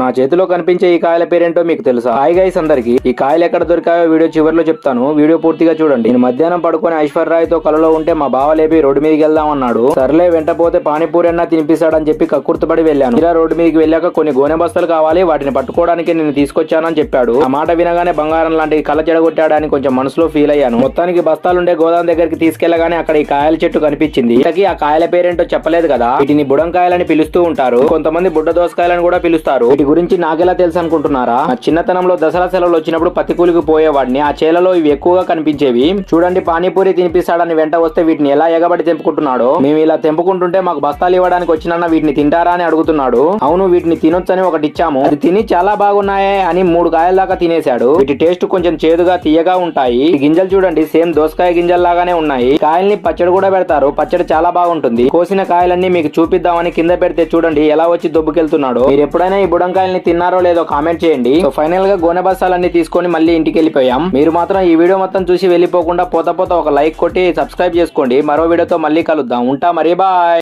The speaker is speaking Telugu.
నా చేతిలో కనిపించే ఈ కాయల పేరేంటో మీకు తెలుసా? హాయ్ గైస్ అందరికి. ఈ కాయలు ఎక్కడ దొరికాయో వీడియో చివరిలో చెప్తాను. వీడియో పూర్తిగా చూడండి. నేను మధ్యాహ్నం పడుకొని ఐశ్వర్యరాయ్తో కలలో ఉంటే మా బావ లేపి రోడ్డు మీదకి వెళ్దాం అన్నాడు. సర్లే వెంట పోతే పానీపూరి అన్నా తినిపిస్తాడని చెప్పి కక్కుర్తుపడి వెళ్ళాను. ఇలా రోడ్డు మీదకి వెళ్ళాక కొన్ని గోనె బస్తాలు కావాలి. వాటిని పట్టుకోవడానికి నేను తీసుకొచ్చానని చెప్పాడు. ఆ మాట వినగానే బంగారం లాంటి కళ్ళ చెడగొట్టాడని కొంచెం మనసులో ఫీల్ అయ్యాను. మొత్తానికి బస్తాలుండే గోదాం దగ్గరికి తీసుకెళ్ళగానే అక్కడ ఈ కాయల చెట్టు కనిపించింది. ఇంతకీ ఆ కాయల పేరేంటో చెప్పలేదు కదా? వీటిని బుడంకాయలని పిలుస్తూ ఉంటారు. కొంతమంది బుడ్డ దోసకాయలని కూడా పిలుస్తారు. వీటి గురించి నాకెలా తెలుసు అనుకుంటున్నారా? చిన్నతనంలో దసరా సెలవులు వచ్చినప్పుడు పత్తి కూలికి పోయేవాడిని. ఆ చేలలో ఇవి ఎక్కువగా కనిపించేవి. చూడండి పానీపూరి తినిపిస్తాడని వెంట వస్తే వీటిని ఎలా ఎగబడి తెంపుకుంటున్నాడో. మేము ఇలా తెంపుకుంటుంటే మాకు బస్తాలు ఇవ్వడానికి వచ్చిన వీటిని తింటారా అని అడుగుతున్నాడు. అవును వీటిని తినొచ్చని ఒకటి ఇచ్చాము. అది తిని చాలా బాగున్నాయే అని మూడు కాయల దాకా తినేశాడు. వీటి టేస్ట్ కొంచెం చేదుగా తీయగా ఉంటాయి. గింజలు చూడండి సేమ్ దోసకాయ గింజల లాగానే ఉన్నాయి కాయల్ని పచ్చడి కూడా పెడతారు. పచ్చడి చాలా బాగుంటుంది. కోసిన కాయలన్నీ మీకు చూపిద్దామని కింద పెడితే చూడండి ఎలా వచ్చి దొబ్బుకెళ్తున్నాడు. మీరు ఎప్పుడైనా ఈ వంకాయల్ని తిన్నారో లేదో కామెంట్ చేయండి. సో ఫైనల్గా గోనె బస్సాలన్నీ తీసుకొని మళ్ళీ ఇంటికి వెళ్ళిపోయాం. మీరు మాత్రం ఈ వీడియో మొత్తం చూసి వెళ్ళిపోకుండా పోత పోత ఒక లైక్ కొట్టి సబ్స్క్రైబ్ చేసుకోండి. మరో వీడియోతో మళ్ళీ కలుద్దాం. ఉంటా మరి బాయ్